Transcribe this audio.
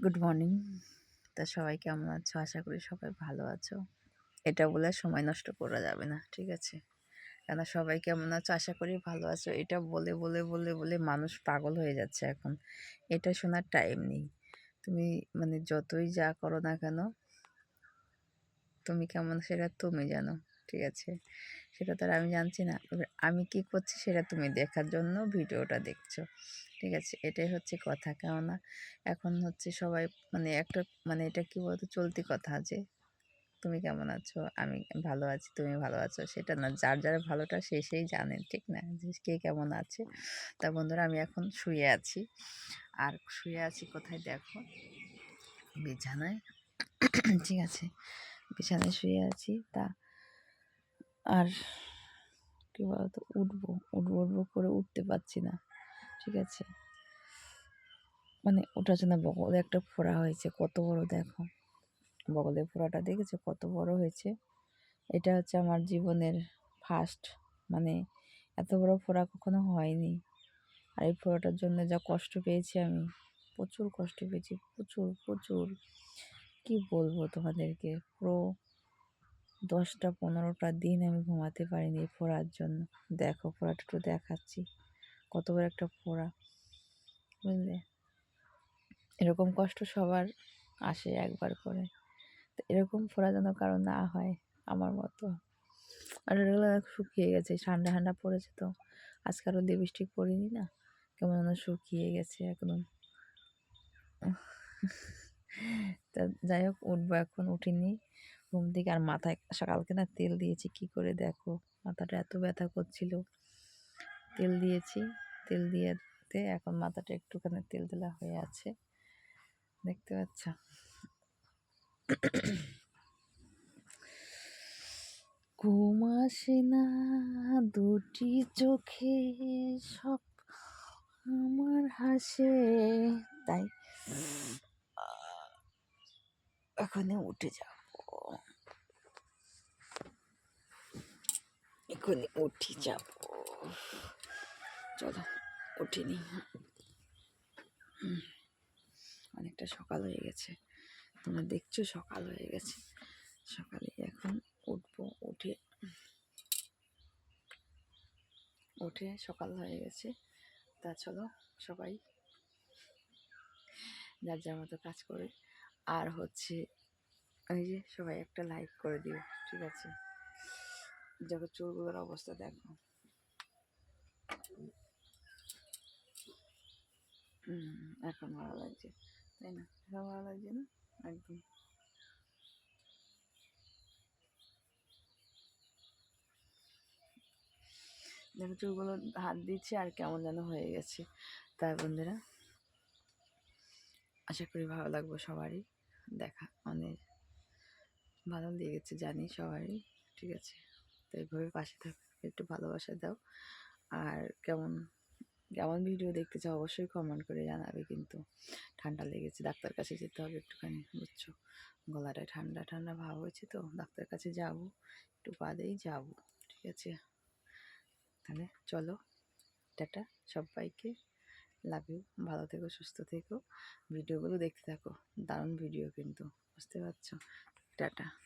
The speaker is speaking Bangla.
গুড মর্নিং তা সবাই কেমন আছো? আশা করি সবাই ভালো আছো। এটা বলে সময় নষ্ট করা যাবে না, ঠিক আছে? কেন সবাই কেমন আছো? আশা করি ভালো আছো। এটা বলে বলে বলে বলে মানুষ পাগল হয়ে যাচ্ছে এখন। এটা শোনার টাইম নেই। তুমি মানে যতই যা করো না কেন, তুমি কেমন সেটা তুমি জানো। ঠিক আছে? সেটা তো আর আমি জানছি না। আমি কি করছি সেটা তুমি দেখার জন্য ভিডিওটা দেখছ। ঠিক আছে? এটাই হচ্ছে কথা। কেননা এখন হচ্ছে সবাই মানে একটা মানে এটা কি বলতো? চলতি কথা যে, তুমি কেমন আছো? আমি ভালো আছি, তুমি ভালো আছো? সেটা না। যার যার ভালোটা সে সেই জানেন ঠিক না? যে কে কেমন আছে? তা বন্ধুরা, আমি এখন শুয়ে আছি। আর শুয়ে আছি কোথায় দেখো? বিছানায়। ঠিক আছে? বিছানায় শুয়ে আছি। তা আর কী বলতো, উঠবো উঠবো উঠবো করে উঠতে পারছি না, ঠিক আছে? মানে ওটার জন্য বগলে একটা ফোড়া হয়েছে, কত বড় দেখো। বগলের ফোড়াটা দেখেছ? কত বড় হয়েছে। এটা হচ্ছে আমার জীবনের ফার্স্ট মানে এত বড় ফোড়া কখনো হয়নি। আর এই ফোড়াটার জন্য যা কষ্ট পেয়েছি আমি, প্রচুর কষ্ট পেয়েছি, প্রচুর প্রচুর। কি বলব তোমাদেরকে? পুরো দশটা পনেরোটা দিন আমি ঘুমাতে পারিনি এই ফোড়ার জন্য। দেখো, ফোড়াটা একটু দেখাচ্ছি। কত বড় একটা ফোড়া, বুঝলে? এরকম কষ্ট সবার আসে একবার করে। তো এরকম ফোড়া যেন কারও না হয়, আমার মতো। আর এগুলো শুকিয়ে গেছে, ঠান্ডা ঠান্ডা পড়েছে তো। আজকে আরও লিপস্টিক পরিনি না? কেমন যেন শুকিয়ে গেছে একদম। তা যাই হোক, উঠবো এখন, উঠিনি। ঘুম থেকে আর মাথায় সকালকে না তেল দিয়েছি, কি করে দেখো? মাথাটা এত ব্যথা করছিল। তেল দিয়েছি, তেল দিয়েতে এখন মাথাটা একটুখানি তেল তেলা হয়ে আছে। দেখতে পাচ্ছ? ঘুম আসে না, দুটি চোখে সব আমার হাসে, তাই এখানে উঠে যাব এখনই উঠে যাব। চলো উঠিনি অনেকটা সকাল হয়ে গেছে। তোমরা দেখছ সকাল হয়ে গেছে। সকালে এখন উঠবো, উঠে উঠে সকাল হয়ে গেছে। তা চলো সবাই যার যার মতো কাজ করে। আর হচ্ছে ওই যে সবাই একটা লাইক করে দিও, ঠিক আছে? দেখো চুলগুলোর অবস্থা, দেখো। এখন ভালো লাগছে, তাই না? এখন ভালো লাগছে না? একদম। দেখো চুলগুলো হাত দিচ্ছে আর কেমন যেন হয়ে গেছে। তাই বন্ধুরা, আশা করি ভালো লাগবো সবারই। দেখা, অনেক ভালো লেগেছে জানি সবারই, ঠিক আছে? তো এইভাবে পাশে থাকো একটু ভালোবাসা দাও। আর কেমন কেমন ভিডিও দেখতে চাও অবশ্যই কমেন্ট করে জানাবে কিন্তু। ঠান্ডা লেগেছে, ডাক্তার কাছে যেতে হবে একটুখানি, বুঝছ? গলাটায় ঠান্ডা ঠান্ডা ভাব হয়েছে তো, ডাক্তার কাছে যাব, একটু বাদেই যাব, ঠিক আছে? তাহলে চলো, টাটা সবাইকে লাভ ইউ ভালো থেকো, সুস্থ থেকো। ভিডিওগুলো দেখতে থাকো, দারুণ ভিডিও কিন্তু, বুঝতে পারছ? টাটা।